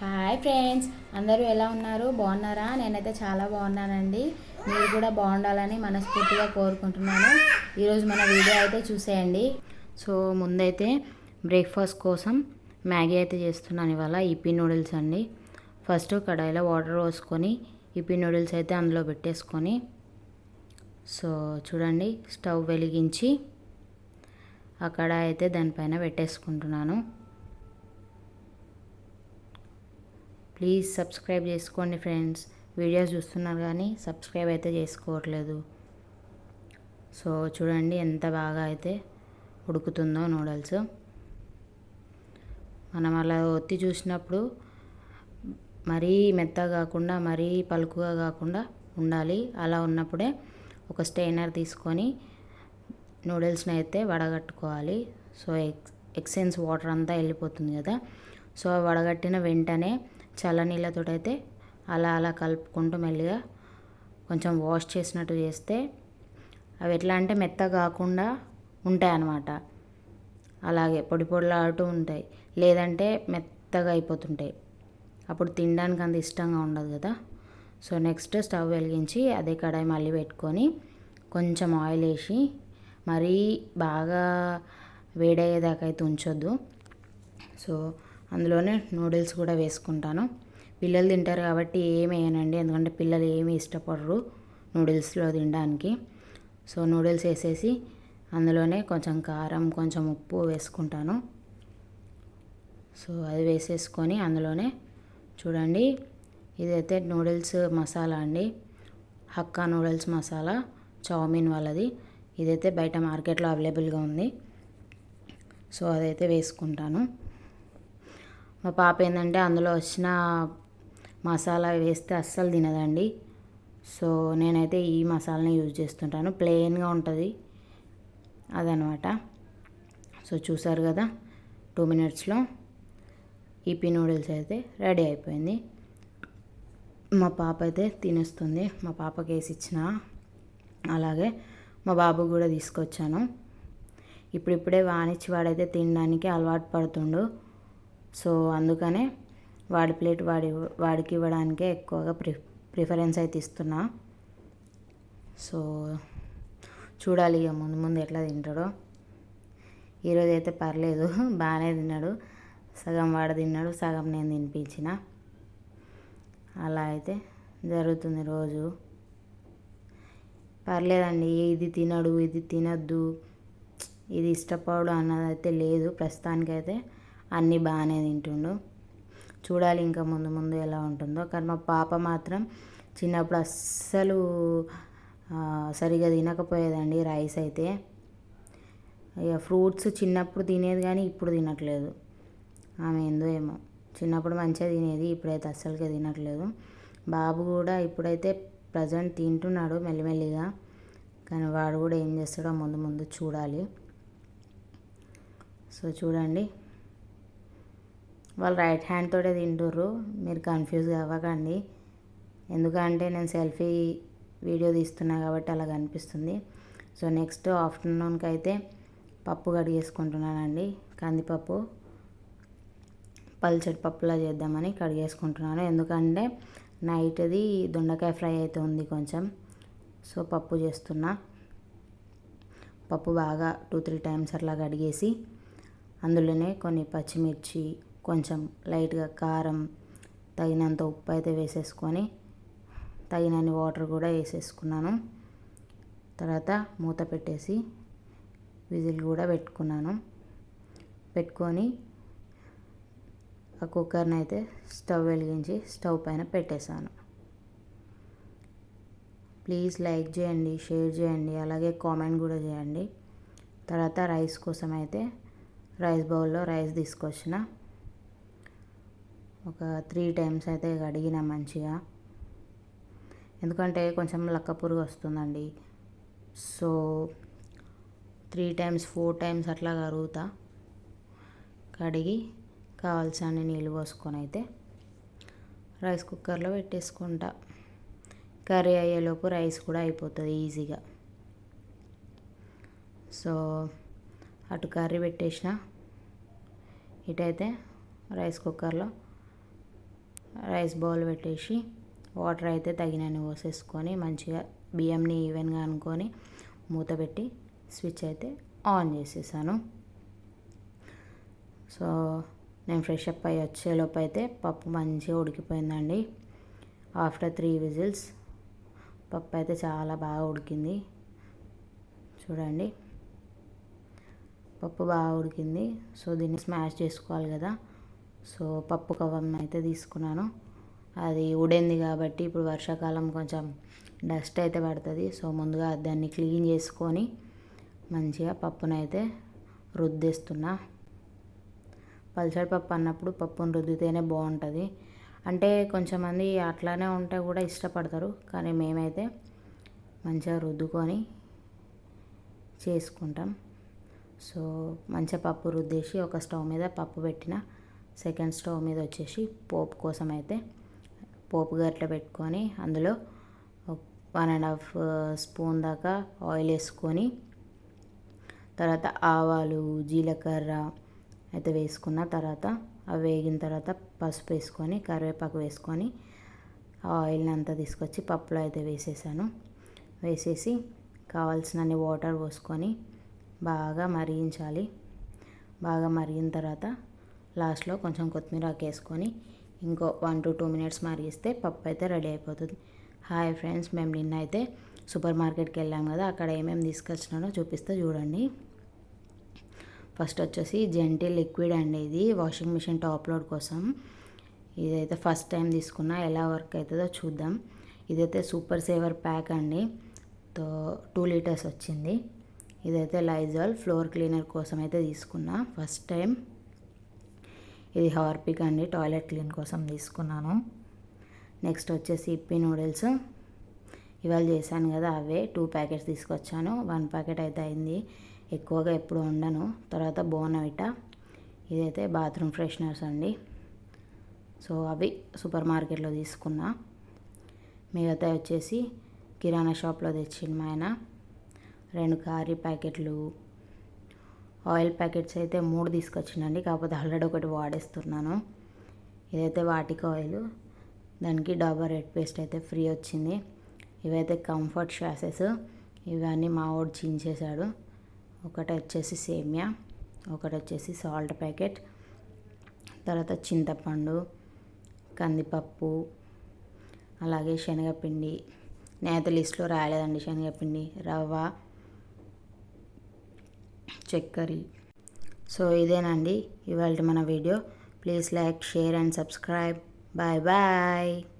Hi friends అందరూ ఎలా ఉన్నారు? బాగున్నారా? నేనైతే చాలా బాగున్నానండి. మీరు కూడా బాగుండాలని మనస్ఫూర్తిగా కోరుకుంటున్నాను. ఈరోజు మన వీడియో అయితే చూసేయండి. సో ముందైతే బ్రేక్ఫాస్ట్ కోసం మ్యాగీ అయితే చేస్తున్నాను ఇవాళ ఇప్పి నూడిల్స్ అండి. ఫస్ట్ కడాయిలో వాటర్ పోసుకొని ఇప్పి నూడిల్స్ అయితే అందులో పెట్టేసుకొని సో చూడండి స్టవ్ వెలిగించి ఆ కడాయి అయితే దానిపైన పెట్టేసుకుంటున్నాను. ప్లీజ్ సబ్స్క్రైబ్ చేసుకోండి ఫ్రెండ్స్. వీడియోస్ చూస్తున్నారు కానీ సబ్స్క్రైబ్ అయితే చేసుకోవట్లేదు. సో చూడండి ఎంత బాగా అయితే ఉడుకుతుందో నూడిల్స్. మనం అలా ఒత్తి చూసినప్పుడు మరీ మెత్తగా కాకుండా మరీ పలుకుగా కాకుండా ఉండాలి. అలా ఉన్నప్పుడే ఒక స్టెయినర్ తీసుకొని నూడిల్స్ని అయితే వడగట్టుకోవాలి. సో ఎక్స్ ఎక్సెన్స్ వాటర్ అంతా వెళ్ళిపోతుంది కదా. సో వడగట్టిన వెంటనే చల్లనీళ్ళతో అయితే అలా అలా కలుపుకుంటూ మెల్లిగా కొంచెం వాష్ చేసినట్టు చేస్తే అవి ఎట్లా అంటే మెత్తగా కాకుండా ఉంటాయి అన్నమాట అలాగే పొడి పొడిలాడుతూ ఉంటాయి. లేదంటే మెత్తగా అయిపోతుంటాయి. అప్పుడు తినడానికి అంత ఇష్టంగా ఉండదు కదా. సో నెక్స్ట్ స్టవ్ వెలిగించి అదే కడాయి మళ్ళీ పెట్టుకొని కొంచెం ఆయిల్ వేసి మరీ బాగా వేడయ్యేదాకా అయితే ఉంచొద్దు. సో అందులోనే నూడిల్స్ కూడా వేసుకుంటాను. పిల్లలు తింటారు కాబట్టి ఏమేయనండి వేయనండి. ఎందుకంటే పిల్లలు ఏమి ఇష్టపడరు నూడిల్స్లో తినడానికి. సో నూడిల్స్ వేసేసి అందులోనే కొంచెం కారం కొంచెం ఉప్పు వేసుకుంటాను. సో అది వేసేసుకొని అందులోనే చూడండి ఇదైతే నూడిల్స్ మసాలా అండి. హక్కా నూడిల్స్ మసాలా చౌమిన్ వాళ్ళది. ఇదైతే బయట మార్కెట్లో అవైలబుల్గా ఉంది. సో అదైతే వేసుకుంటాను. మా పాప ఏంటంటే అందులో వచ్చిన మసాలా వేస్తే అస్సలు తినదండి. సో నేనైతే ఈ మసాలాని యూజ్ చేస్తుంటాను. ప్లెయిన్గా ఉంటుంది అదనమాట. సో చూసారు కదా టూ మినిట్స్లో ఈపీ నూడిల్స్ అయితే రెడీ అయిపోయింది. మా పాప అయితే తినేస్తుంది. మా పాపకి వేసి ఇచ్చిన అలాగే మా బాబు కూడా తీసుకొచ్చాను. ఇప్పుడిప్పుడే వాణిచ్చి వాడైతే తినడానికి అలవాటు పడుతుండు. సో అందుకనే వాడి ప్లేట్ వాడి వాడికి ఇవ్వడానికే ఎక్కువగా ప్రి ప్రిఫరెన్స్ అయితే ఇస్తున్నా. సో చూడాలి ఇక ముందు ముందు ఎట్లా తింటాడో. ఈరోజు అయితే పర్లేదు బాగానే తిన్నాడు. సగం వాడు తిన్నాడు సగం నేను తినిపించిన. అలా అయితే జరుగుతుంది రోజు. పర్లేదండి ఇది తినడు ఇది తినద్దు. ఇది ఇష్టపడు అన్నది అయితే లేదు ప్రస్తుతానికైతే. అన్నీ బాగానే తింటుండు. చూడాలి ఇంకా ముందు ముందు ఎలా ఉంటుందో. కానీ మా పాప మాత్రం చిన్నప్పుడు అస్సలు సరిగా తినకపోయేదండి రైస్ అయితే. ఇక ఫ్రూట్స్ చిన్నప్పుడు తినేది కానీ ఇప్పుడు తినట్లేదు. ఆమె ఏందో ఏమో. చిన్నప్పుడు మంచిగా తినేది ఇప్పుడైతే అస్సలుగా తినట్లేదు. బాబు కూడా ఇప్పుడైతే ప్రజెంట్ తింటున్నాడు మెల్లిమెల్లిగా. కానీ వాడు కూడా ఏం చేస్తాడో ముందు ముందు చూడాలి. సో చూడండి. వాళ్ళు రైట్ హ్యాండ్ తోటే తింటుర్రు. మీరు కన్ఫ్యూజ్ అవ్వకండి. ఎందుకంటే నేను సెల్ఫీ వీడియో తీస్తున్నా కాబట్టి అలా కనిపిస్తుంది. సో నెక్స్ట్ ఆఫ్టర్నూన్కి అయితే పప్పు కడిగేసుకుంటున్నానండి కందిపప్పు పల్చడి పప్పులా చేద్దామని కడిగేసుకుంటున్నాను ఎందుకంటే నైట్ది దొండకాయ ఫ్రై అయితే ఉంది కొంచెం. సో పప్పు చేస్తున్నా. పప్పు బాగా టూ త్రీ టైమ్స్ అట్లా కడిగేసి అందులోనే కొన్ని పచ్చిమిర్చి కొంచెం లైట్గా కారం తగినంత ఉప్పు అయితే వేసేసుకొని తగినన్ని వాటర్ కూడా వేసేసుకున్నాను. తర్వాత మూత పెట్టేసి విజిల్ కూడా పెట్టుకున్నాను. పెట్టుకొని ఆ కుక్కర్ని అయితే స్టవ్ వెలిగించి స్టవ్ పైన పెట్టేశాను. ప్లీజ్ లైక్ చేయండి షేర్ చేయండి అలాగే కామెంట్ కూడా చేయండి. తర్వాత రైస్ కోసం అయితే రైస్ బౌల్లో రైస్ తీసుకొచ్చిన. ఒక త్రీ టైమ్స్ అయితే కడిగిన మంచిగా. ఎందుకంటే కొంచెం లక్క పురుగు వస్తుందండి. So three times four times అట్లా కరుగుతా కడిగి కావాల్సిన నీళ్ళు పోసుకొని అయితే రైస్ కుక్కర్లో పెట్టేసుకుంటా. కర్రీ అయ్యేలోపు రైస్ కూడా అయిపోతుంది ఈజీగా. సో అటు కర్రీ పెట్టేసిన. ఇటైతే రైస్ కుక్కర్లో రైస్ బౌల్ పెట్టేసి వాటర్ అయితే తగినన్ని పోసేసుకొని మంచిగా బియ్యంని ఈవెన్గా అనుకొని మూత పెట్టి స్విచ్ అయితే ఆన్ చేసేసాను. సో నేను ఫ్రెష్ అప్ అయ్యి వచ్చేలోపు అయితే పప్పు మంచిగా ఉడికిపోయిందండి. ఆఫ్టర్ త్రీ విజిల్స్ పప్పు అయితే చాలా బాగా ఉడికింది. చూడండి. పప్పు బాగా ఉడికింది. సో దీన్ని స్మాష్ చేసుకోవాలి కదా. సో పప్పు కవ్వం అయితే తీసుకున్నాను. అది ఉడేంది కాబట్టి ఇప్పుడు వర్షాకాలం కొంచెం డస్ట్ అయితే పడుతుంది. సో ముందుగా దాన్ని క్లీన్ చేసుకొని మంచిగా పప్పునైతే రుద్దేస్తున్నా. పల్చడి పప్పు అన్నప్పుడు పప్పును రుద్దితేనే బాగుంటుంది. అంటే కొంచెంమంది అట్లానే ఉంటే కూడా ఇష్టపడతారు. కానీ మేమైతే మంచిగా రుద్దుకొని చేసుకుంటాం. సో మంచిగా పప్పు రుద్దేసి ఒక స్టవ్ మీద పప్పు పెట్టిన సెకండ్ స్టవ్ మీద వచ్చేసి పోపు కోసం అయితే పోపు గరిట పెట్టుకొని అందులో వన్ అండ్ హాఫ్ స్పూన్ దాకా ఆయిల్ వేసుకొని తర్వాత ఆవాలు జీలకర్ర అయితే వేసుకున్న తర్వాత అవి వేగిన తర్వాత పసుపు వేసుకొని కరివేపాకు వేసుకొని ఆయిల్ని అంతా తీసుకొచ్చి పప్పులో అయితే వేసేసాను. వేసేసి కావాల్సినన్ని వాటర్ పోసుకొని బాగా మరిగించాలి. బాగా మరిగిన తర్వాత లాస్ట్లో కొంచెం కొత్తిమీర వేసుకొని ఇంకో వన్ టు టూ మినిట్స్ మరిగిస్తే పప్పు అయితే రెడీ అయిపోతుంది. హాయ్ ఫ్రెండ్స్ మేము నిన్న అయితే సూపర్ మార్కెట్కి వెళ్ళాం కదా అక్కడ ఏమేమి తీసుకొచ్చినానో చూపిస్తే చూడండి. ఫస్ట్ వచ్చేసి జెంటీ లిక్విడ్ అండి ఇది వాషింగ్ మిషన్ టాప్ లోడ్ కోసం. ఇదైతే ఫస్ట్ టైం తీసుకున్నా ఎలా వర్క్ అవుతుందో చూద్దాం. ఇదైతే సూపర్ సేవర్ ప్యాక్ అండి తో టూ లీటర్స్ వచ్చింది. ఇదైతే లైజాల్ ఫ్లోర్ క్లీనర్ కోసం అయితే తీసుకున్నా ఫస్ట్ టైం. ఇది హార్పిక్ అండి టాయిలెట్ క్లీన్ కోసం తీసుకున్నాను. నెక్స్ట్ వచ్చేసి ఇప్పి నూడిల్స్. ఇవాళ చేశాను కదా అవే. టూ ప్యాకెట్స్ తీసుకొచ్చాను. వన్ ప్యాకెట్ అయితే అయింది. ఎక్కువగా ఎప్పుడు ఉండను తర్వాత బోనవిట. ఇదైతే బాత్రూమ్ ఫ్రెషనర్స్ అండి. సో అవి సూపర్ మార్కెట్లో తీసుకున్నా. మిగతా వచ్చేసి కిరాణా షాప్లో తెచ్చింది మా ఆయన. రెండు కారీ ప్యాకెట్లు ఆయిల్ ప్యాకెట్స్ అయితే మూడు తీసుకొచ్చిందండి కాకపోతే ఆల్రెడీ ఒకటి వాడేస్తున్నాను. ఇదైతే వాటికి ఆయిల్ దానికి డాబర్ రెడ్ పేస్ట్ అయితే ఫ్రీ వచ్చింది. ఇవైతే కంఫర్ట్ షాసెస్ ఇవన్నీ మా వాడు చించేశాడు. ఒకటి వచ్చేసి సేమియా ఒకటి వచ్చేసి సాల్ట్ ప్యాకెట్ తర్వాత చింతపండు కందిపప్పు అలాగే శనగపిండి. నేత లిస్ట్లో రాయలేదండి శనగపిండి రవ్వ చక్కెర సో ఇదేనండి ఇవాళ మన video. Please like share and subscribe. Bye bye.